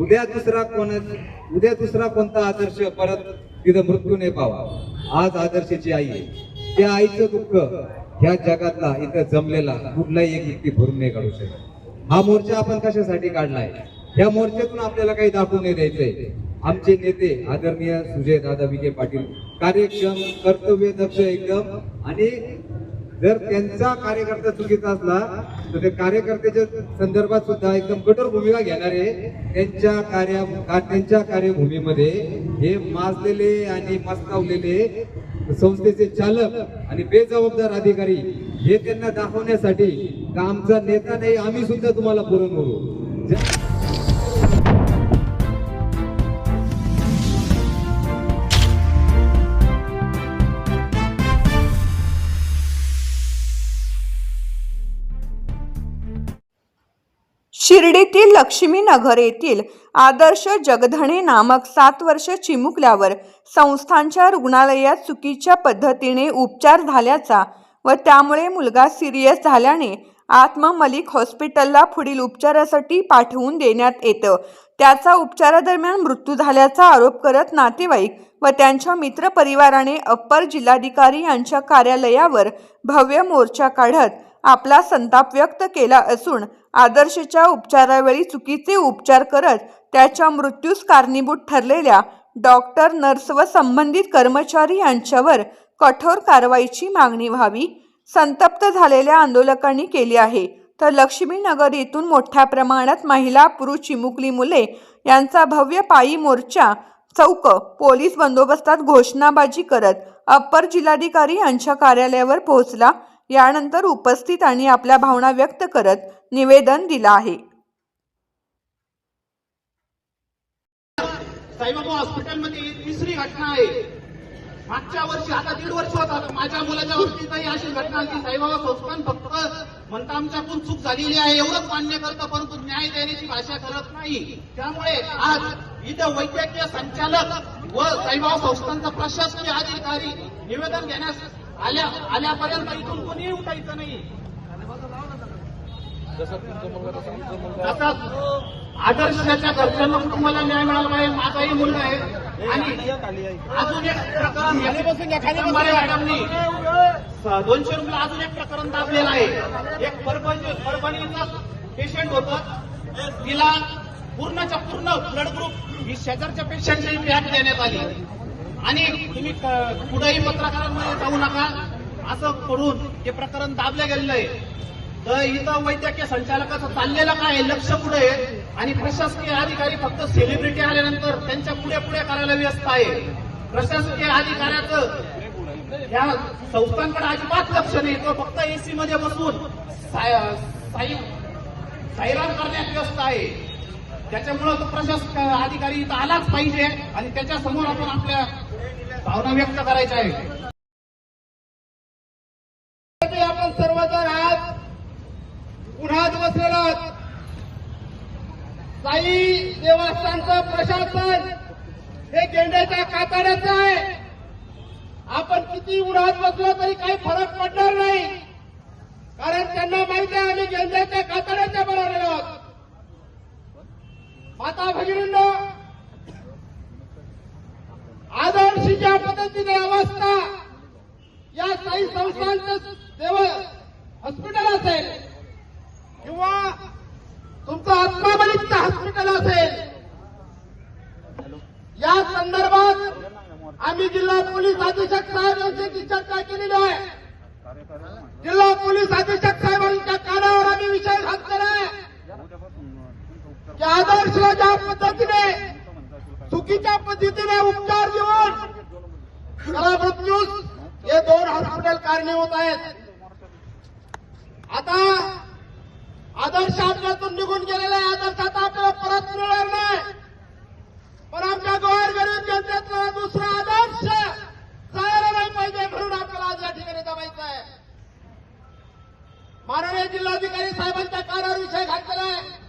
उद्या दुसरा कोण उद्या दुसरा कोणता आदर्श परत तिथं मृत्यू नाही पावा. आज आदर्शाची आई आहे. त्या आईचं दुःख ह्या जगातला इथं जमलेला कुठलाही एक व्यक्ती भरून नाही काढू शकत. हा मोर्चा आपण कशासाठी काढलाय? या मोर्चातून आपल्याला काही दाखवून नाही द्यायचंय. आमचे नेते आदरणीय सुजय दादा विखे पाटील कार्यक्षम कर्तव्य दक्ष एकदम आणि जर त्यांचा कार्यकर्ता चुकीचा असला तर ते कार्यकर्त्याच्या संदर्भात सुद्धा एकदम कठोर भूमिका घेणारे त्यांच्या कार्या त्यांच्या कार्यभूमीमध्ये हे माजलेले आणि मस्तावलेले संस्थेचे चालक आणि बेजबाबदार अधिकारी हे त्यांना दाखवण्यासाठी का आमचा नेता नाही आम्ही सुद्धा तुम्हाला पुरून करू शिर्डीतील लक्ष्मीनगर येथील आदर्श जगधणे नामक सात वर्ष चिमुकल्यावर संस्थांच्या रुग्णालयात चुकीच्या पद्धतीने उपचार झाल्याचा व त्यामुळे मुलगा सिरियस झाल्याने आत्मा मलिक हॉस्पिटलला पुढील उपचारासाठी पाठवून देण्यात येतं. त्याचा उपचारादरम्यान मृत्यू झाल्याचा आरोप करत नातेवाईक व त्यांच्या मित्रपरिवाराने अप्पर जिल्हाधिकारी यांच्या कार्यालयावर भव्य मोर्चा काढत आपला संताप व्यक्त केला असून आदर्शच्या उपचारावेळी चुकीचे उपचार करत त्याच्या मृत्यूस कारणीभूत ठरलेल्या डॉक्टर नर्स व संबंधित कर्मचारी यांच्यावर कठोर कारवाईची मागणी व्हावी. संतप्त झालेल्या आंदोलकांनी केली आहे. तर लक्ष्मीनगर येथून मोठ्या प्रमाणात महिला पुरुष चिमुकली मुले यांचा भव्य पायी मोर्चा चौक पोलीस बंदोबस्तात घोषणाबाजी करत अप्पर जिल्हाधिकारी यांच्या कार्यालयावर पोहोचला. यानंतर उपस्थित आणि आपल्या भावना व्यक्त करत निवेदन दिलं आहे. साईबाबा हॉस्पिटलमध्ये तिसरी घटना आहे. मागच्या वर्षी आता दीड वर्ष होता माझ्या मुलाच्या बाबतीतही अशी घटना की साईबाबा संस्थान फक्त म्हणता आमच्याकडून चूक झालेली आहे. एवढंच मान्य करतं परंतु न्याय देण्याची भाषा करत नाही. त्यामुळे आज इथं वैद्यकीय संचालक व साईबाबा संस्थांचा प्रशासकीय अधिकारी निवेदन घेण्यास आल्या आल्यापर्यंत इथून कोणीही उठायचं नाही. आदर्शाच्या घरच्यांना कुटुंबाला न्याय मिळाला पाहिजे माझाही मुलगा आहे. आणि अजून एक प्रकरण मॅडमनी. दोनशे रुपये अजून एक प्रकरण दाबलेलं आहे. एक परभणी परभणीचा पेशंट होतं. तिला पूर्णच्या पूर्ण ब्लड ग्रुप ही शेजारच्या पेशंटची बॅग देण्यात आली. आणि तुम्ही कुठेही पत्रकारांमध्ये जाऊ नका. असं करून हे प्रकरण दाबलं गेलेलं आहे. तर इथं वैद्यकीय संचालकाचं चाललेलं काय लक्ष पुढे आहे? आणि प्रशासकीय अधिकारी फक्त सेलिब्रिटी आल्यानंतर त्यांच्या पुढे पुढे करायला व्यस्त आहे. प्रशासकीय अधिकाऱ्याचं या संस्थांकडे अजिबात लक्ष नाही. तो फक्त एसी मध्ये बसून साय- साई साईराम करण्यात व्यस्त आहे. त्याच्यामुळं तो प्रशासक अधिकारी इथं आलाच पाहिजे आणि त्याच्यासमोर आपण आपल्या भावना व्यक्त करायच्या आहे आपण सर्वजण आज उन्हात बसलेलो आहोत. साई देवस्थानचं प्रशासन हे गेंड्याच्या कातड्याचं आहे. आपण किती उन्हात बसलो तरी काही फरक पडणार नाही. कारण त्यांना माहिती आहे आम्ही गेंड्याच्या कातड्याच्या बरोबर आहोत. माता भगिनींना आदर्शी ज्या पद्धतीने अवस्था. या साई संस्थांचं देव हॉस्पिटल असेल. किंवा तुमचं आत्माबलिकचं हॉस्पिटल असेल. या संदर्भात आम्ही जिल्हा पोलीस अधीक्षक साहेब यांच्याशी चर्चा केलेली आहे. जिल्हा पोलीस अधीक्षक साहेबांच्या कानावर आम्ही विषय घातलेला आहे. की आदर्श ज्या पद्धतीने चुकीच्या पद्धतीने उपचार देऊन त्याला मृत्यूस हे दोन हॉस्पिटल कारणीभूत आहेत. आता आदर्श आपल्यातून निघून गेलेला आहे आदर्श आता आपल्याला परत मिळणार नाही. पण आमच्या गोर गरीब जनतेचा दुसरा आदर्श जायला नाही पाहिजे म्हणून आपल्याला आज या ठिकाणी जमायचं आहे. माननीय जिल्हाधिकारी साहेबांच्या कार्यावर विषय घातलेला आहे.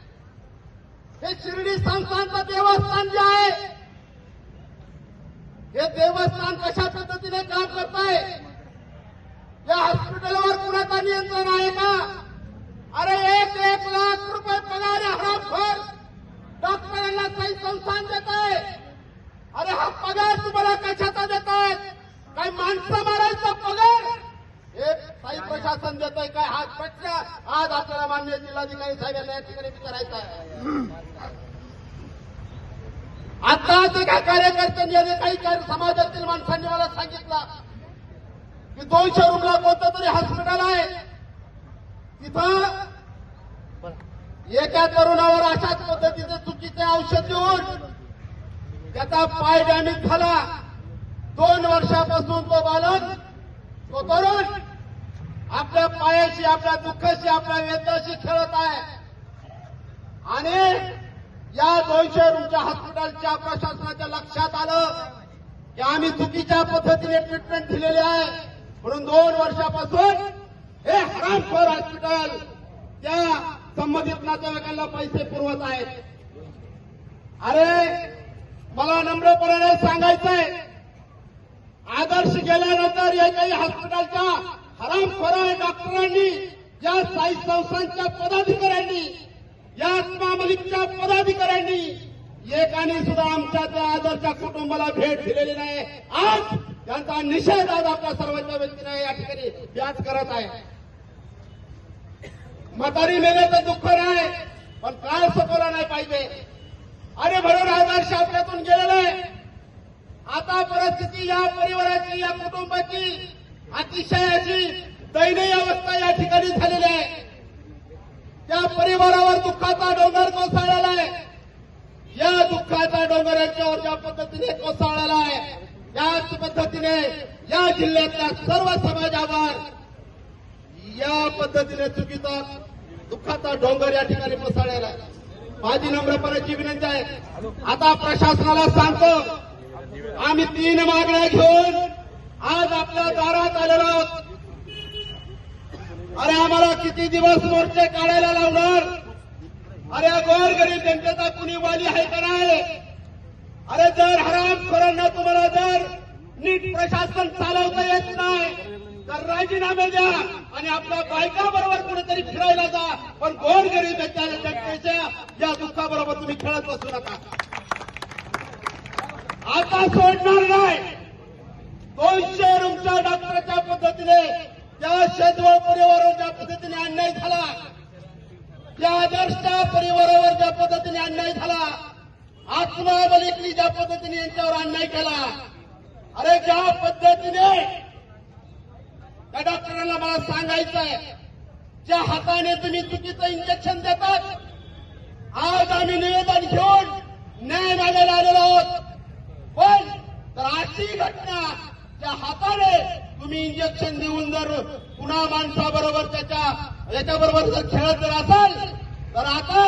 हे शिर्डी संस्थांचं देवस्थान जे आहे हे देवस्थान कशा पद्धतीने काम करत आहे या हॉस्पिटलवर कुणाचा नियंत्रण आहे का? अरे एक एक लाख रुपये पगार हरामखोर डॉक्टरांना काही संस्थान देत आहे अरे हा पगार तुम्हाला कशाचा देत आहे काय माणसं मारायचा पगार? हे काही प्रशासन देत आहे काय? हा प्रश्न आज आपल्याला मान्य जिल्हाधिकारी साहेब यांना या ठिकाणी विचारायचा आहे. आता एका कार्यकर्त्यांनी आणि काही कार्य समाजातील माणसांनी मला सांगितलं. की दोनशे रुपयाला कोणतं तरी हॉस्पिटल आहे. तिथं एका तरुणावर अशाच पद्धतीचे चुकीचे औषध देऊन त्याचा पाय डॅमेज झाला. दोन वर्षापासून तो बालक तो तरुण आपल्या पायाशी आपल्या दुःखाशी आपल्या वेदनाशी खेळत आहे. आणि या दोनशे रूमच्या हॉस्पिटलच्या प्रशासनाच्या लक्षात आलं की आम्ही चुकीच्या पद्धतीने ट्रीटमेंट दिलेली आहे. म्हणून दोन वर्षापासून हे हरामखोर हॉस्पिटल त्या संबंधित नातेवाईकांना पैसे पुरवत आहेत. अरे मला नम्रपणाने सांगायचंय आदर्श गेल्यानंतर या काही हॉस्पिटलच्या हरामखोर डॉक्टरांनी या साई संस्थांच्या पदाधिकाऱ्यांनी या महामलिकच्या पदाधिकाऱ्यांनी एकाने सुद्धा आमच्या त्या आदरच्या कुटुंबाला भेट दिलेली नाही. आज त्यांचा निषेध आज आपल्या सर्वांच्या व्यक्तीने या ठिकाणी व्याज करत आहे. म्हातारी मेल्याचं दुःख नाही पण काळ सपवला नाही पाहिजे. अरे म्हणून आदर्श आपल्यातून गेलेला आहे. आता परिस्थिती या परिवाराची या कुटुंबाची अतिशयाची दयनीय अवस्था या ठिकाणी झालेली आहे. त्या परिवारावर दुःखाचा डोंगर कोसळलेला आहे. या दुःखाचा डोंगर यांच्यावर ज्या पद्धतीने कोसळलेला आहे त्याच पद्धतीने या जिल्ह्यातल्या सर्व समाजावर या पद्धतीने चुकीचा दुःखाचा डोंगर या ठिकाणी कोसळलेला आहे. माझी नम्रपणाची विनंती आहे. आता प्रशासनाला सांगतो आम्ही तीन मागण्या घेऊन आज आपल्या दारात आलेलो आहोत. अरे आम्हाला किती दिवस मोर्चे काढायला लावणार? अरे गोरगरीब जनतेचा कुणी वाली आहे का नाही? अरे जर हरामखोरांना तुम्हाला जर नीट प्रशासन चालवता येत नाही तर राजीनामे द्या आणि आपल्या बायका बरोबर कुठेतरी फिरायला जा. पण गोरगरीब जनतेच्या या दुःखाबरोबर तुम्ही खेळत बसू नका. आता सोडणार नाही. दोनशे रूमच्या डॉक्टरच्या पद्धतीने त्या शेजवळ परिवारावर ज्या पद्धतीने अन्याय झाला त्या आदर्शच्या परिवारावर ज्या पद्धतीने अन्याय झाला आत्माबलिकनी ज्या पद्धतीने यांच्यावर अन्याय केला अरे ज्या पद्धतीने त्या डॉक्टरांना मला सांगायचंय ज्या हाताने तुम्ही चुकीचं इंजेक्शन देतात आज आम्ही निवेदन घेऊन न्याय मागायला आलेलो आहोत. पण तर अशी घटना त्या हाताने तुम्ही इंजेक्शन देऊन जर पुन्हा माणसाबरोबर त्याच्या याच्याबरोबर जर खेळत जर असाल तर आता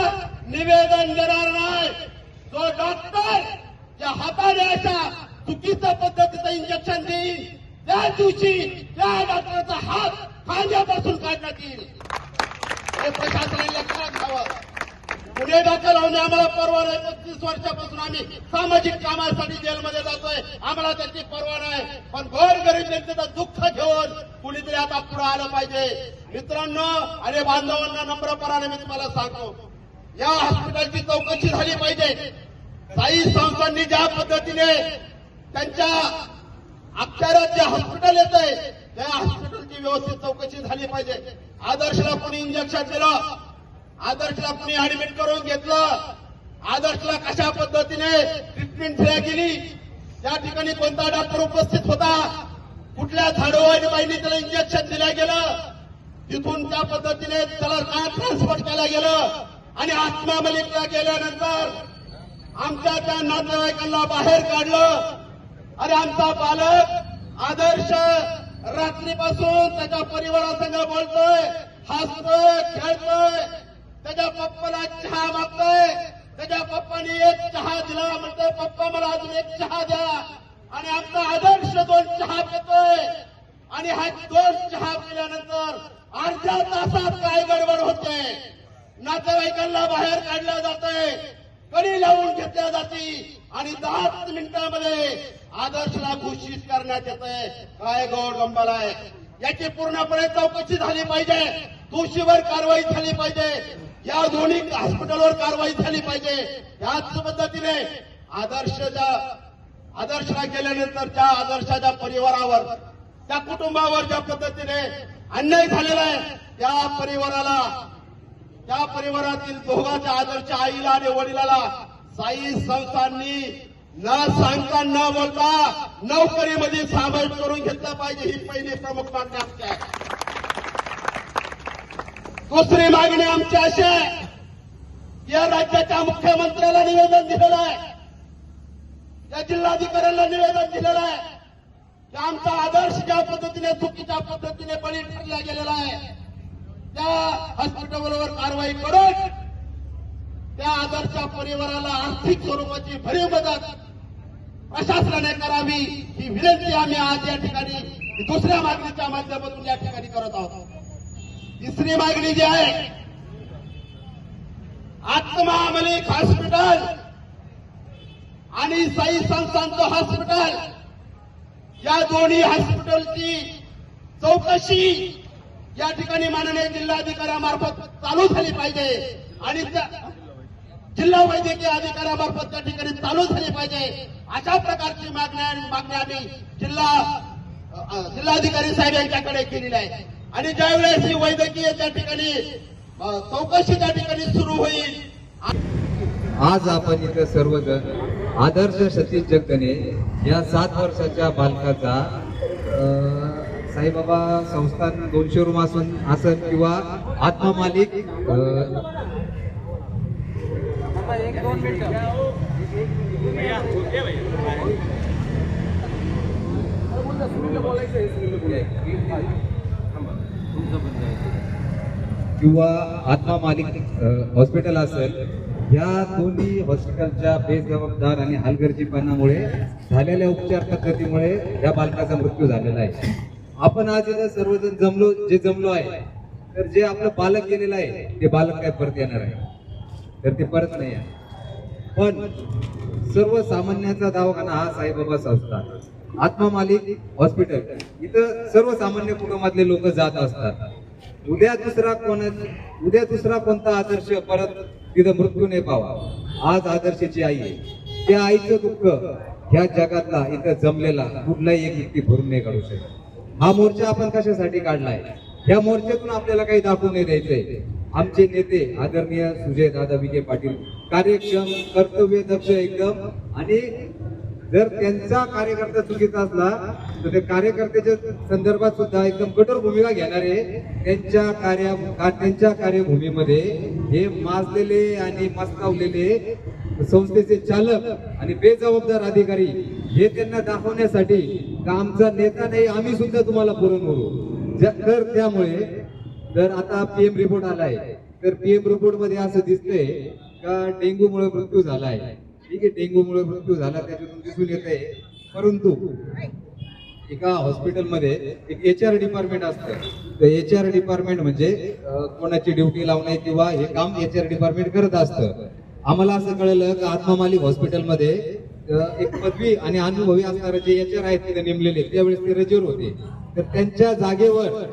निवेदन देणार नाही. जो डॉक्टर ज्या हाताने अशा चुकीच्या पद्धतीचं इंजेक्शन देईल त्या दिवशी त्या डॉक्टरचा हात खांद्यापासून काढण्यात येईल हे प्रशासनाने लक्षात घ्यावं गुन्हे दाखल होणे आम्हाला परवा नाही. पस्तीस वर्षापासून आम्ही सामाजिक कामासाठी जेलमध्ये जातोय. आम्हाला त्यांची परवा नाही. पण गोर गरीब जनतेचं दुःख घेऊन कुणीतरी आता पुढे आलं पाहिजे. मित्रांनो आणि बांधवांना नम्रपणाने मी तुम्हाला सांगतो या हॉस्पिटलची चौकशी झाली पाहिजे. साई संस्थांनी ज्या पद्धतीने त्यांच्या अक्षरात जे हॉस्पिटल येत आहे त्या हॉस्पिटलची व्यवस्थित चौकशी झाली पाहिजे. आदर्शला कोणी इंजेक्शन दिलं आदर्शला कुणी ऍडमिट करून घेतलं? आदर्शला कशा पद्धतीने ट्रीटमेंट दिल्या गेली? त्या ठिकाणी कोणता डॉक्टर उपस्थित होता? कुठल्या झाडोवाडी बाईने त्याला इंजेक्शन दिलं गेलं? तिथून त्या पद्धतीने त्याला का ट्रान्सफर केलं गेलं आणि आत्मा मलिकला गेल्यानंतर आमच्या त्या नातेवाईकांना बाहेर काढलं. अरे आमचा बालक आदर्श रात्रीपासून त्याच्या परिवारासंग बोलतोय हसतोय खेळतोय त्याच्या पप्पाला चहा मागतोय. त्याच्या पप्पाने एक चहा दिला म्हणतोय पप्पा मला अजून एक चहा द्या. आणि आमचा आदर्श दोन चहा पितोय. आणि हा दोन चहा पिल्यानंतर अर्ध्या तासात काय गडबड होते? नातेवाईकांना बाहेर काढलं जातंय कडी लावून घेतल्या जाते. आणि दहाच मिनिटांमध्ये आदर्शला घोषित करण्यात येतंय. काय गौड गंबाला आहे याची पूर्णपणे चौकशी झाली पाहिजे. दोषीवर कारवाई झाली पाहिजे. या दोन्ही हॉस्पिटलवर कारवाई झाली पाहिजे. याच पद्धतीने आदर्शच्या आदर्शला गेल्यानंतर त्या आदर्शाच्या परिवारावर त्या कुटुंबावर ज्या पद्धतीने अन्याय झालेला आहे त्या परिवाराला त्या परिवारातील दोघांच्या आदर्श आईला आणि वडिलाला साई संस्थांनी न सांगता न बोलता नोकरीमध्ये सामील करून घेतलं पाहिजे ही पहिली प्रमुख मागणी आमची आहे. दुसरी मागणी आमची अशी आहे. या राज्याच्या मुख्यमंत्र्याला निवेदन दिलेलं आहे. या जिल्हाधिकाऱ्यांना निवेदन दिलेलं आहे. की आमचा आदर्श ज्या पद्धतीने चुकीच्या पद्धतीने बळी ठरला गेलेला आहे त्या हॉस्पिटलवर कारवाई करून त्या आदर्शच्या परिवाराला आर्थिक स्वरूपाची भरीव मदत प्रशासनाने करावी ही विनंती आम्ही आज या ठिकाणी दुसऱ्या मागणीच्या माध्यमातून या ठिकाणी करत आहोत. तिसरी मागणी जी आहे आत्मा मलिक हॉस्पिटल आणि साई संस्थांचं हॉस्पिटल या दोन्ही हॉस्पिटलची चौकशी या ठिकाणी माननीय जिल्हाधिकाऱ्यामार्फत चालू झाली पाहिजे आणि जिल्हा वैद्यकीय अधिकाऱ्यामार्फत त्या ठिकाणी चालू झाली पाहिजे. अशा प्रकारची मागण्या मागणी आम्ही जिल्हा जिल्हाधिकारी साहेब यांच्याकडे केलेली आहे. आणि ज्यावेळेस ही वैद्यकीय त्या ठिकाणी चौकशी त्या ठिकाणी सुरू होईल. आज आपण इथं सर्वजण आदर्श सतीश जगदने या सात वर्षाच्या बालकाचा साईबाबा संस्थान दोनशे रूम असून असन किंवा आत्मा मालिक अं, किंवा आत्मा मालिक हॉस्पिटल असेल या दोन्ही हॉस्पिटलच्या बेजबाबदार आणि हलगर्जीपणामुळे झालेल्या उपचार पद्धतीमुळे या बालकाचा मृत्यू झालेला आहे. आपण आज इथं सर्वजण जमलो जे जमलो आहे तर जे आपलं बालक गेलेलं आहे ते बालक काय परत येणार आहे? तर ते परत नाही आहे पण सर्वसामान्याचा दवाखाना हा साईबाबा संस्था आत्मा मालिक हॉस्पिटल इथं सर्वसामान्य कुटुंबातले लोक जात असतात. उद्या दुसरा कोणा उद्या दुसरा कोणता आदर्श परत तिथं मृत्यू नाही पावा. आज आदर्शाची आई आहे. त्या आईचं दुःख ह्या जगातला इथं जमलेला कुठलाही एक व्यक्ती भरून नाही काढू शकत. हा मोर्चा आपण कशासाठी काढलाय? या मोर्चातून आपल्याला काही दाखवून नाही द्यायचंय. आमचे नेते आदरणीय सुजय दादा विखे पाटील कार्यक्षम कर्तव्य दक्ष एकदम आणि जर त्यांचा कार्यकर्ता चुकीचा असला तर ते कार्यकर्त्याच्या संदर्भात सुद्धा एकदम कठोर भूमिका घेणारे त्यांच्या कार्या त्यांच्या कार्यभूमीमध्ये हे माजलेले आणि मस्तावलेले संस्थेचे चालक आणि बेजबाबदार अधिकारी हे त्यांना दाखवण्यासाठी का आमचा नेता नाही आम्ही सुद्धा तुम्हाला पुरवू ज- तर त्यामुळे तर आता पीएम रिपोर्ट आलाय तर पीएम रिपोर्टमध्ये असं दिसतंय का डेंग्यूमुळे मृत्यू झालाय? ठीक आहे डेंग्यूमुळे मृत्यू झाला त्याच्यातून दिसून येत आहे परंतु एका हॉस्पिटलमध्ये एक एच आर डिपार्टमेंट असतं. तर एच आर डिपार्टमेंट म्हणजे कोणाची ड्युटी लावणे किंवा हे काम एच आर डिपार्टमेंट करत असतं. आम्हाला असं कळलं की आत्मामालिक हॉस्पिटलमध्ये एक पदवी आणि अनुभवी असणारे जे एच आर आहेत तिथे नेमलेले त्यावेळेस ते रजेवर होते. तर त्यांच्या जागेवर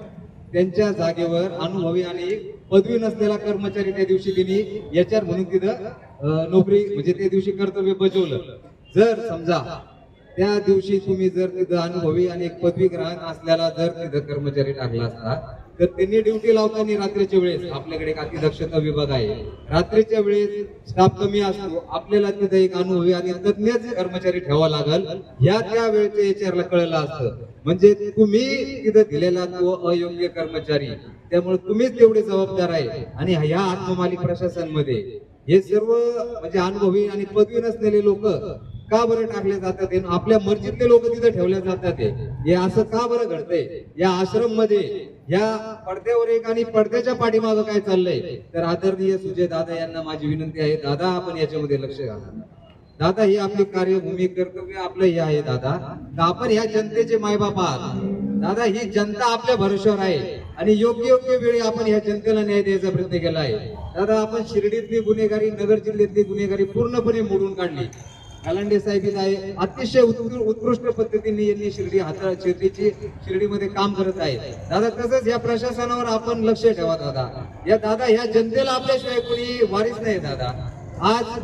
त्यांच्या जागेवर अनुभवी आणि पदवी नसलेला कर्मचारी त्या दिवशी त्यांनी एच आर म्हणून तिथं नोकरी म्हणजे त्या दिवशी कर्तव्य बजावलं. जर समजा त्या दिवशी तुम्ही जर तिथं अनुभवी आणि एक पदवी ग्रहण असल्याला जर तिथं कर्मचारी टाकला असता तर त्यांनी ड्युटी लावताना रात्रीच्या वेळेस आपल्याकडे एक अतिदक्षता विभाग आहे. रात्रीच्या वेळेस स्टाफ कमी असतो आपल्याला तिथं एक अनुभवी आणि तज्ञच कर्मचारी ठेवावा लागल. या त्या वेळेच्या एचआर कळलं असतं. म्हणजे तुम्ही तिथं दिलेला तो अयोग्य कर्मचारी त्यामुळे तुम्हीच तेवढे जबाबदार आहे. आणि ह्या आत्ममाली प्रशासनमध्ये हे सर्व म्हणजे अनुभवी आणि पदवी नसलेले लोक का बरं टाकले जातात? आपल्या मर्जीतले लोक तिथे ठेवले जातात हे. असं का बरं घडतंय? या आश्रममध्ये या पडद्यावर एक आणि पडद्याच्या पाठीमागं काय चाललंय? तर आदरणीय सुजय दादा यांना माझी विनंती आहे दादा आपण याच्यामध्ये लक्ष घाला. दादा ही आपली कार्यभूमी कर्तव्य आपलं हे आहे दादा. आपण ह्या जनतेचे मायबाप आहात. दादा ही जनता आपल्या भरोश्यावर आहे. आणि योग्य योग्य वेळी आपण ह्या जनतेला न्याय द्यायचा प्रयत्न केला आहे. दादा आपण शिर्डीतली गुन्हेगारी नगर जिल्ह्यातली गुन्हेगारी पूर्णपणे मोडून काढली. कालांडे साहेब आहे. अतिशय उत्कृष्ट पद्धतीने यांनी शिर्डी हाता शिर्डीची शिर्डीमध्ये काम करत आहे दादा तसंच या प्रशासनावर आपण लक्ष ठेवा दादा. या दादा ह्या जनतेला आपल्याशिवाय कोणी वारीच नाही दादा. आज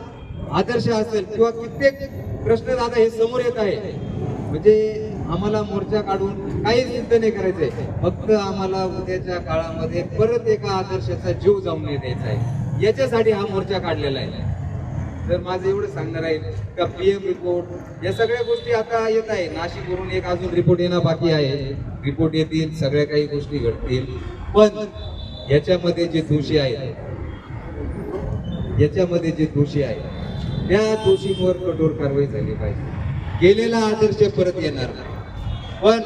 आदर्श असेल किंवा कित्येक प्रश्न दादा हे समोर येत आहे म्हणजे आम्हाला मोर्चा काढून काही सिद्ध नाही करायचंय. फक्त आम्हाला उद्याच्या काळामध्ये परत एका आदर्शाचा जीव जाऊन द्यायचा आहे. याच्यासाठी हा मोर्चा काढलेला आहे. तर माझं एवढं सांगणार आहे का पी एम रिपोर्ट या सगळ्या गोष्टी आता येत आहे. नाशिकवरून एक अजून रिपोर्ट येणं बाकी आहे. रिपोर्ट येतील सगळ्या काही गोष्टी घडतील. पण याच्यामध्ये जे दोषी आहेत याच्यामध्ये जे दोषी आहेत त्या दोषींवर कठोर कारवाई झाली पाहिजे. गेलेला आदर्श परत येणार नाही. पण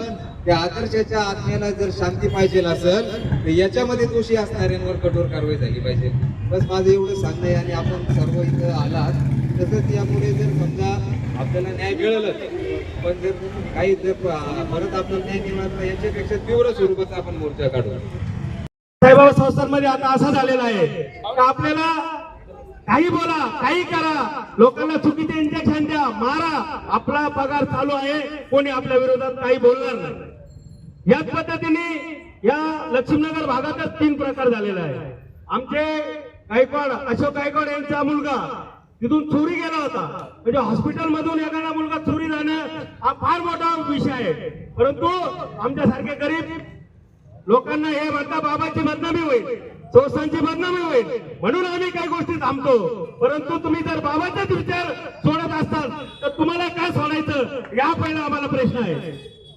त्या आदर्शाच्या आत्म्याला जर शांती पाहिजे असेल तर याच्यामध्ये दोषी असणाऱ्यांवर कठोर कारवाई झाली पाहिजे. बस माझं एवढं सांगणं आहे आणि आपण सर्व इथं आलात. तसंच यामुळे जर समजा आपल्याला न्याय मिळालंच पण जर काही जर परत आपल्याला न्याय मिळाला नाही याच्यापेक्षा तीव्र स्वरूपाचा आपण मोर्चा काढू. साईबाबा संस्थांमध्ये आता असं झालेला आहे आपल्याला काही बोला काही करा. लोकांना चुकीचे इंजेक्शन द्या मारा. आपला पगार चालू आहे. कोणी आपल्या विरोधात काही बोलणार नाही. याच पद्धतीने या लक्ष्मीनगर भागातच तीन प्रकार झालेला आहे आमचे गायकवाड अशोक गायकवाड यांचा मुलगा तिथून चोरी गेला होता. म्हणजे हॉस्पिटल मधून एखादा मुलगा चोरी जाणं हा फार मोठा विषय आहे. परंतु आमच्यासारखे गरीब लोकांना हे म्हणता बाबाची बदनामी होईल. संस्थांची बदनामी होईल म्हणून आम्ही काही गोष्टी थांबतो. परंतु तुम्ही जर बाबाचाच विचार सोडत असाल तर तुम्हाला काय सोडायचं? या पहिला आम्हाला प्रश्न आहे.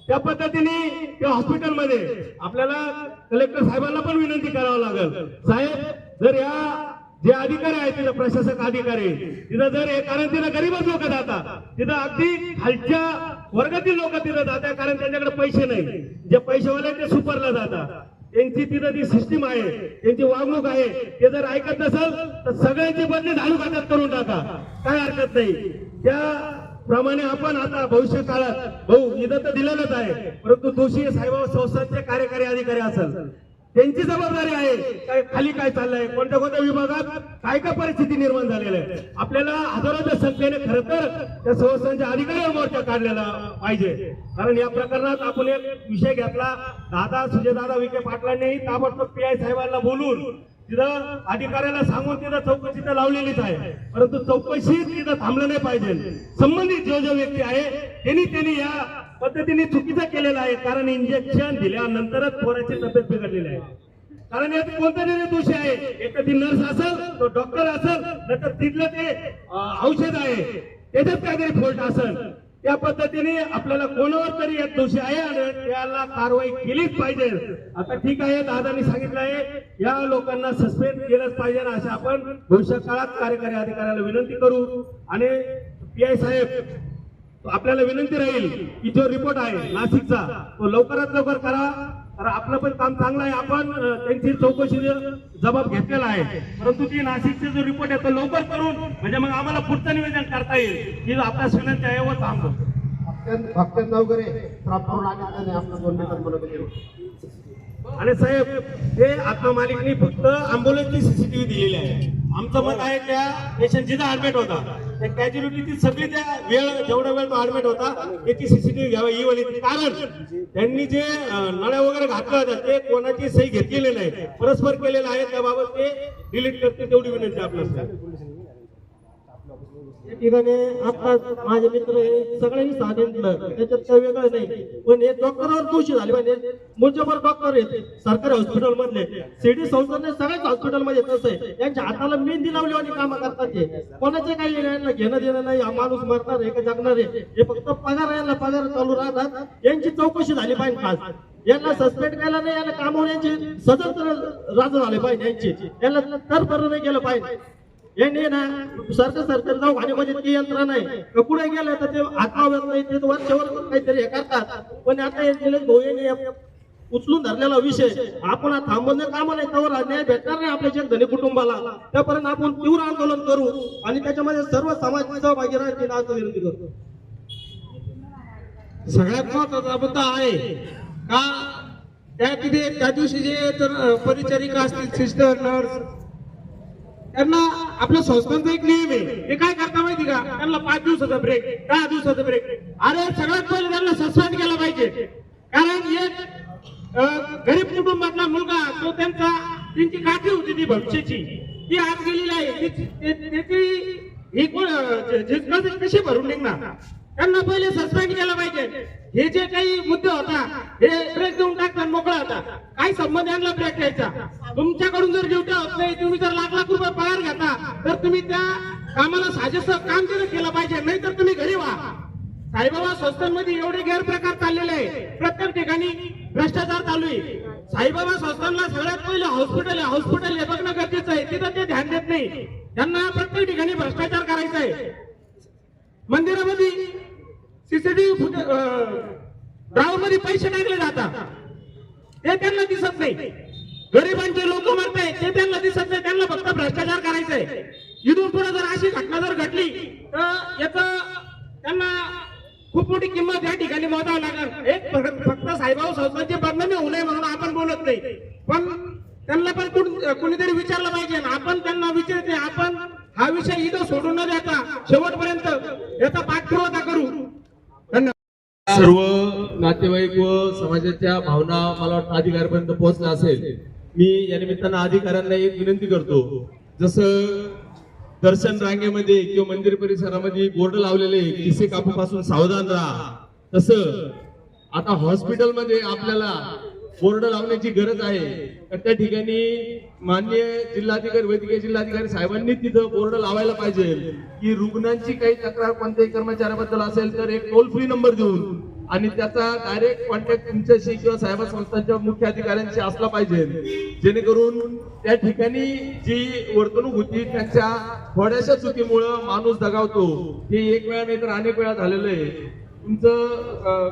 त्या पद्धतीने त्या हॉस्पिटलमध्ये आपल्याला कलेक्टर साहेबांना पण विनंती करावं लागेल. साहेब जर या जे अधिकारी आहेत तिथं प्रशासक अधिकारी तिथं जर हे कारण तिथं गरीबच लोक जातात तिथं अगदी खालच्या वर्गातील लोक तिथं जातात कारण त्यांच्याकडे पैसे नाही. जे पैसेवाले ते सुपरला जातात. त्यांची तिथं ती सिस्टीम आहे त्यांची वागणूक आहे. ते जर ऐकत नसेल तर सगळ्यांची बदली झाडू खात्यात करून टाका. काय हरकत नाही. त्याप्रमाणे आपण आता भविष्य काळात भाऊ इथं तर दिलेलंच आहे. परंतु दोषी साईबाबा संस्थांचे कार्यकारी अधिकारी असेल. त्यांची जबाबदारी आहे. काय खाली काय चाललंय? कोणत्या कोणत्या विभागात? काय काय परिस्थिती निर्माण झालेल्या आहे? आपल्याला हजारोच्या संख्येने खरं तर त्या संस्थांच्या अधिकाऱ्यावर मोर्चा काढलेला पाहिजे. कारण या प्रकरणात आपण एक विषय घेतला. दादा सुजयदादा विखे पाटलांनीही ताबडतोब पी आय साहेबांना बोलून तिथं अधिकाऱ्याला सांगून तिथं चौकशी तर लावलेलीच आहे. परंतु चौकशी तिथं थांबलं नाही पाहिजे. संबंधित जो जो व्यक्ती आहे त्यांनी त्यांनी या पद्धतीने चुकीचं केलेलं आहे. कारण इंजेक्शन दिल्यानंतरच पोराची तब्येत बिघडलेली आहे. कारण यात कोणता दोषी आहे. एक ती नर्स असेल तो डॉक्टर असेल नंतर तिथलं ते औषध आहे. त्याच्यात काहीतरी फॉल्ट असेल. त्या पद्धतीने आपल्याला कोणावर तरी यात दोषी आहे आणि त्याला कारवाई केलीच पाहिजे. आता ठीक आहे दादानी सांगितलं आहे. या लोकांना सस्पेंड केलंच पाहिजे असं आपण भविष्य काळात कार्यकारी अधिकाऱ्याला विनंती करू. आणि पी आय साहेब आपल्याला विनंती राहील की जो रिपोर्ट आहे नाशिकचा तो लवकरात लवकर करा. तर आपलं पण काम चांगलं आहे. आपण त्यांची चौकशी जबाब घेतलेला आहे. परंतु ती नाशिकचा जो रिपोर्ट आहे तो लवकर करून म्हणजे मग आम्हाला पुढचं निवेदन करता येईल. ही आपल्यास विनंती आहे व थांबतो भक्तन वगैरे आपलं दोन मिनिटात बोलत आणि साहेब ते आत्मा मालिकनी फक्त अँब्युलन्सची सीसीटीव्ही दिलेली आहे. आमचं मत आहे त्या पेशंट जिथं ऍडमिट होता त्या कॅज्युलिटी सगळी त्या वेळ जेवढा वेळ तो ऍडमिट होता त्याची सीसीटीव्ही घ्यावा ही वाली कारण त्यांनी जे नळ्या वगैरे घातल्या होत्या ते कोणाची सही घेतलेली नाही. परस्पर केलेलं आहे त्याबाबत ते डिलीट करते तेवढी विनंती आपल्याला. या ठिकाणी माझे मित्र हे सगळ्यांनी सांगितलं. त्याच्यात काही वेगळं नाही. पण हे डॉक्टरवर दोषी झाले पाहिजे. मुंजबर डॉक्टर आहेत. सरकारी हॉस्पिटल मधले सिटी संस्थाने सगळ्याच हॉस्पिटलमध्ये तसं आहे. यांच्या हाताला मेहंदी लावली आणि काम करतात ते. कोणाचे काही यांना घेणं देणं नाही. हा माणूस मरणार आहे का जगणार आहे? हे फक्त पगार यांना पगार चालू राहतात. यांची चौकशी झाली पाहिजे खास. यांना सस्पेंड केलं नाही. यांना कामवण्याची यांची सतत राज झाले पाहिजे यांची. यांना तर बरं नाही गेलं पाहिजे. हे नाही ना सरकार सरकार दवाखान्यामध्ये म्हणजे ते यंत्र नाही. का कुठे गेलं तर ते आत्माव्यत नाही ते वरच्यावर काहीतरी हे करतात. पण आता हे निलेश भाऊ यांनी उचलून धरलेला विषय आपण हा थांबवणं काम नाही त्यावर न्याय भेटणार नाही आपल्या जगधनी कुटुंबाला. त्यापर्यंत आपण तीव्र आंदोलन करू आणि त्याच्यामध्ये सर्व समाज सहभागी राहतील आज विनंती करतो. सगळ्यात महत्त्वाचा मुद्दा आहे का त्या तिथे त्या दिवशी जे तर परिचारिका असतील सिस्टर नर्स त्यांना आपल्या संस्थांचा एक नियम आहे. ते काय करता माहिती का? त्यांना पाच दिवसाचा ब्रेक दहा दिवसाचा ब्रेक अरे सगळ्यात पहिले त्यांना सस्पेंड केला पाहिजे. कारण एक गरीब कुटुंबातला मुलगा तो त्यांचा त्यांची काठी होती ती भविष्याची. ती आज गेलेली आहे. त्याची ही कशी भरून निघणार? त्यांना पहिले सस्पेंड केलं पाहिजे. हे जे काही मुद्दे होता हे ब्रेक देऊन टाकतात मोकळा होता. काय संबंध यांना ब्रेक द्यायचा. तुमच्याकडून जर ड्युट्या होत नाही तुम्ही जर लाख लाख रुपये पगार घेता तर तुम्ही त्या कामाला साजेस काम तरी केलं पाहिजे नाही तर तुम्ही घरी व्हा. साईबाबा संस्थांमध्ये एवढे गैरप्रकार चाललेले आहे. प्रत्येक ठिकाणी भ्रष्टाचार चालू आहे. साईबाबा संस्थांना सगळ्यात पहिले हॉस्पिटल आहे. हॉस्पिटल हे बघणं गरजेचं आहे. तिथं ते ध्यान देत नाही. त्यांना प्रत्येक ठिकाणी भ्रष्टाचार करायचा आहे. मंदिरामध्ये सीसीटीव्ही ड्रावर मध्ये पैसे टाकले जातात ते त्यांना दिसत नाही. गरिबांचे लोक मरताय ते त्यांना दिसत नाही. त्यांना फक्त भ्रष्टाचार करायचा आहे इथून पुढे जर अशी घटना जर घडली तर याच त्यांना खूप मोठी किंमत या ठिकाणी मोजावं लागेल. एक फक्त फक्त संस्थांची बदनामी होऊ नये म्हणून आपण बोलत नाही. पण त्यांना पण कुण- कुणीतरी विचारलं पाहिजे. आपण त्यांना विचारते आपण हा विषय इथं सोडून न देता शेवटपर्यंत याचा पाठपुरावा सर्व नातेवाईक व समाजाच्या भावना मला वाटतं अधिकाऱ्यापर्यंत पोहोचल्या असेल. मी या निमित्तानं अधिकाऱ्यांना एक विनंती करतो. जसं दर्शन रांगेमध्ये किंवा मंदिर परिसरामध्ये बोर्ड लावलेले किसे कापूपासून सावधान राहा. तसं आता हॉस्पिटलमध्ये आपल्याला बोर्ड लावण्याची गरज आहे. तर त्या ठिकाणी माननीय जिल्हाधिकारी वैद्यकीय जिल्हाधिकारी साहेबांनी तिथं बोर्ड लावायला पाहिजे की रुग्णांची काही तक्रार कोणत्याही कर्मचाऱ्याबद्दल असेल तर एक टोल फ्री नंबर देऊन आणि त्याचा डायरेक्ट कॉन्टॅक्ट तुमच्याशी किंवा साहेब संस्थांच्या मुख्य अधिकाऱ्यांशी असला पाहिजे. जेणेकरून त्या ठिकाणी जी वर्तणूक होती त्यांच्या थोड्याशा चुकीमुळं माणूस दगावतो. हे एक वेळा नाही तर अनेक वेळा झालेलं आहे. तुमचं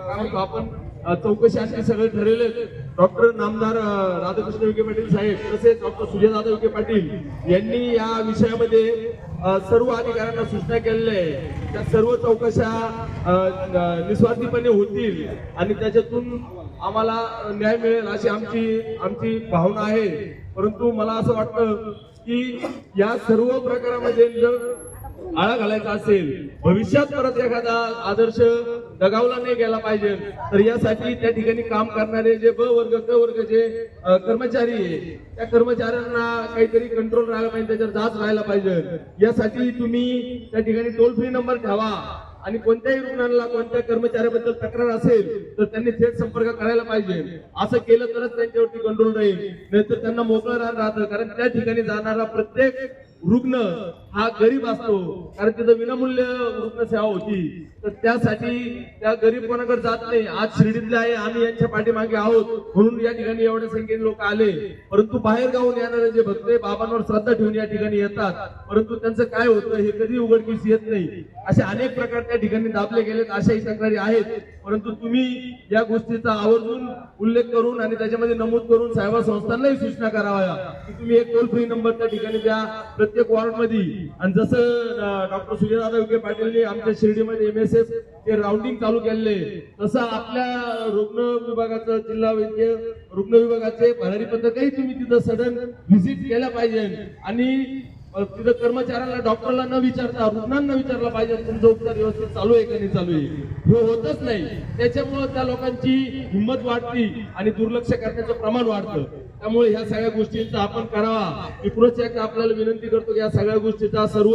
काय म्हणतो आपण? चौकशी असे सगळे ठरलेले डॉक्टर नामदार राधाकृष्ण विखे पाटील साहेब तसेच डॉक्टर सुजयदादा विखे पाटील यांनी या विषयामध्ये सर्व अधिकाऱ्यांना सूचना केलेल्या आहे त्या सर्व चौकशा निस्वार्थीपणे होतील आणि त्याच्यातून आम्हाला न्याय मिळेल अशी आमची आमची भावना आहे. परंतु मला असं वाटतं की या सर्व प्रकारामध्ये जर आळा घालायचा असेल भविष्यात परत एखादा आदर्श दगावला नाही गेला पाहिजे. तर यासाठी त्या ठिकाणी काम करणारे जे ब वर्ग क वर्ग जे कर्मचारी आहे त्या कर्मचाऱ्यांना काहीतरी कंट्रोल राहायला पाहिजे त्याच्यावर जाच राहायला पाहिजे. यासाठी तुम्ही त्या ठिकाणी टोल फ्री नंबर ठेवा. आणि कोणत्याही रुग्णाला कोणत्या कर्मचाऱ्याबद्दल तक्रार असेल तर त्यांनी थेट संपर्क करायला पाहिजे. असं केलं तरच त्यांच्यावरती कंट्रोल राहील. नाहीतर त्यांना मोकळं राहत राहतं. कारण त्या ठिकाणी जाणारा प्रत्येक रुग्ण हा गरीब असतो. कारण तिथं विनामूल्य रुग्ण सेवा होती. तर त्यासाठी त्या गरीब कोणाकडे जात नाही. आज शिर्डीतले आहे. आम्ही यांच्या पाठीमागे आहोत. म्हणून या ठिकाणी एवढ्या संख्येने लोक आले. परंतु बाहेर गावून येणारे जे भक्त बाबांवर श्रद्धा ठेवून या ठिकाणी येतात. परंतु त्यांचं काय होतं हे कधी उघडकीस येत नाही. असे अनेक प्रकार त्या ठिकाणी दाबले गेलेत. अशाही तक्रारी आहेत. परंतु तुम्ही या गोष्टीचा आवर्जून उल्लेख करून आणि त्याच्यामध्ये नमूद करून साहेब संस्थांनाही सूचना कराव्या. की तुम्ही एक टोल फ्री नंबर त्या ठिकाणी द्या. प्रत्येक वॉर्डमध्ये. आणि जसं डॉक्टर सुजयदादा विखे पाटीलने आमच्या शिर्डीमध्ये एम एस एफ हे राऊंडिंग चालू केले तसं आपल्या रुग्ण विभागाचं जिल्हा वैद्यकीय रुग्ण विभागाचे भरारी पथकही तुम्ही तिथं सडन व्हिजिट केल्या पाहिजे. आणि तिथं कर्मचाऱ्याला डॉक्टरला न विचारता रुग्णांना विचारलं पाहिजे. तुमचा उपचार व्यवस्थित चालू आहे का नाही चालू आहे? हे होतच नाही. त्याच्यामुळे त्या लोकांची हिंमत वाढती आणि दुर्लक्ष करण्याचं प्रमाण वाढतं. त्यामुळे ह्या सगळ्या गोष्टींचा आपण करावा. मी एक आपल्याला विनंती करतो की या सगळ्या गोष्टीचा सर्व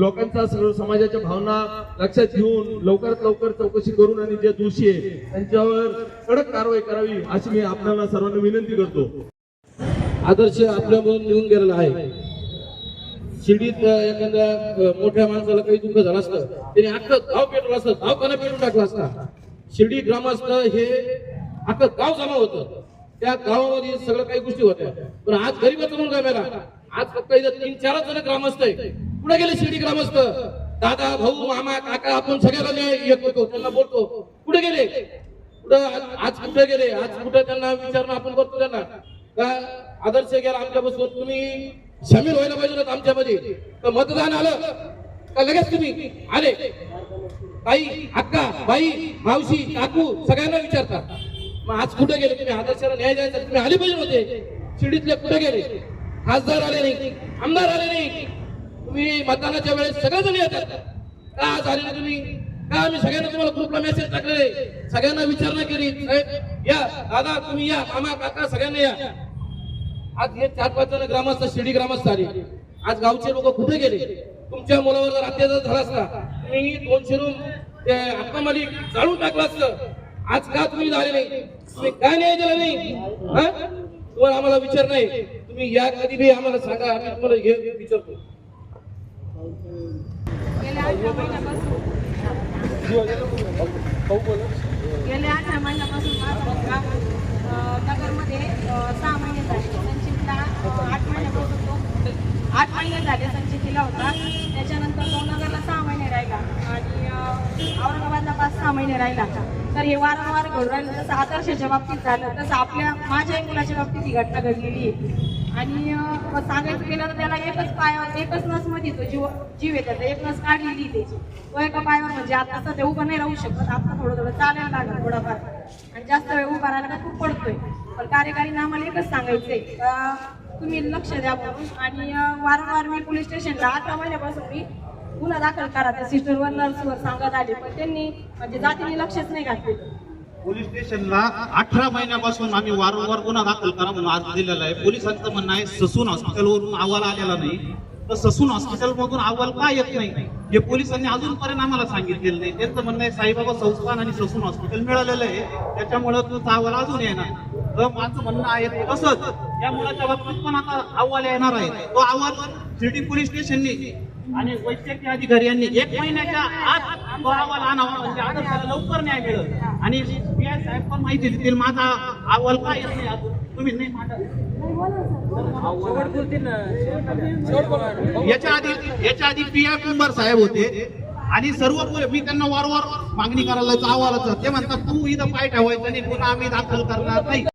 लोकांचा सर्व समाजाच्या भावना लक्षात घेऊन लवकरात लवकर चौकशी करून आणि जे दोषी आहे त्यांच्यावर कडक कारवाई करावी अशी मी आपल्याला सर्वांना विनंती करतो. आदर्श आपल्यामधून निघून गेलेला आहे. शिर्डीत एखाद्या मोठ्या माणसाला काही दुःख झालं असतं त्याने अख्खं गाव पेटवलं असतं गावखाना पेटून टाकला असता. शिर्डी ग्रामस्थ हे अख्खं गाव जमा होतं. त्या गावामध्ये सगळं काही गोष्टी होत्या. पण आज गरीबाचा मुलगा मेला. आज फक्त इथं तीन चारच जण ग्रामस्थ आहे कुठे गेले शिर्डी ग्रामस्थ? दादा भाऊ मामा काका आपण सगळ्याला न्याय येत होतो. त्यांना बोलतो. कुठे गेले? कुठं आज- कुठे गेले? आज कुठे त्यांना विचारणं आपण करतो त्यांना? का आदर्श गेला आमच्यापासून? तुम्ही सामील व्हायला पाहिजे होतं आमच्यामध्ये. तर मतदान आलं? का लगेच तुम्ही आले? ताई अक्का बाई मावशी काकू सगळ्यांना विचारतात मग आज कुठे गेले? तुम्ही आदर्शाला न्याय द्यायचा. तुम्ही आले पाहिजे होते. शिर्डीतले कुठे गेले? खासदार आले नाही. आमदार आले नाही. तुम्ही मतदानाच्या वेळेस सगळेजण येतात का आज आले नाही तुम्ही? का आम्ही सगळ्यांना तुम्हाला ग्रुपला मेसेज टाकलेले? सगळ्यांना विचारणा केली. या. दादा तुम्ही या. मामा काका सगळ्यांना या. आज हे चार पाच जण ग्रामस्थ शिर्डी ग्रामस्थ आले. आज गावचे लोक कुठे गेले? तुमच्या मुलावर जर अत्याचार झाला असता तुम्ही दोनशे रूम ते अप्पा मालिक जाळून टाकलं असतं. आज का तुम्ही झाले नाही? तुम्ही काय न्याय दिला नाही? हा? तुम्हाला आम्हाला विचार नाही. तुम्ही या कधी बी आम्हाला सांगा आम्ही तुम्हाला हे विचारतो. गेल्या आठ महिन्यापासून. गेल्या अठरा महिन्यापासून माझा नगरमध्ये सहा महिने झाले. संचितला अ, आठ महिन्यापासून तो आठ महिने झाले संचितीला होता. त्याच्यानंतर तो नगरला सहा महिने राहिला आणि अ, औरंगाबादला पाच सहा महिने राहिला तर हे वारंवार घडून राहिलं जसं आदर्शाच्या बाबतीत झालं तसं आपल्या माझ्याही मुलाच्या बाबतीत ही घटना घडलेली आहे. आणि सांगायचं गेलं तर त्याला एकच पायावर एकच नसमध्ये तो जीव जीव आहे त्याचा एक नस काढलेली त्याची. तो एका पायावर म्हणजे आता सध्या ते उभं नाही राहू शकत. आता थोडं थोडं चालायला लागलं थोडाफार. आणि जास्त वेळ उभा राहायला खूप पडतोय. पण कार्यकारी आम्हाला एकच सांगायचंय तुम्ही लक्ष द्या म्हणून. आणि वारंवार मी पोलीस स्टेशनला अठरा महिन्यापासून मी गुन्हा दाखल करा त्या सिस्टरवर नर्सवर सांगत आले. पण त्यांनी म्हणजे जातीने लक्षच नाही घातलेलं. पोलीस स्टेशनला अठरा महिन्यापासून आम्ही वारंवार गुन्हा दाखल करा म्हणून आज दिलेला आहे. पोलिसांचं म्हणणं आहे ससून हॉस्पिटलवरून अहवाल आलेला नाही. तर ससून हॉस्पिटलमधून अहवाल का येत नाही? हे पोलिसांनी अजूनपर्यंत आम्हाला सांगितलेलं नाही. त्यांचं म्हणणं आहे साईबाबा संस्थान आणि ससून हॉस्पिटल मिळालेलं आहे. त्याच्यामुळे तुमचा अहवाल अजून येणार. तर माझं म्हणणं आहे तसंच या मुलाच्या बाबतीत पण आता अहवाल येणार आहे. तो अहवाल शिर्डी पोलीस स्टेशननी आणि वैद्यकीय अधिकारी यांनी एक महिन्याच्या आत तो अहवाल आणावा म्हणजे आदर्शाला लवकर न्याय मिळेल. आणि पी आय साहेब पण माहिती देतील माझा अहवाल काय येत नाही अजून? तुम्ही नाही मांडा. याच्या आधी याच्या आधी पी आय कुंभार साहेब होते. आणि सर्व मी त्यांना वारंवार मागणी करायला अहवालाचं. ते म्हणतात तू इथं पाय ठेवायचं आणि पुन्हा आम्ही दाखल करणार नाही.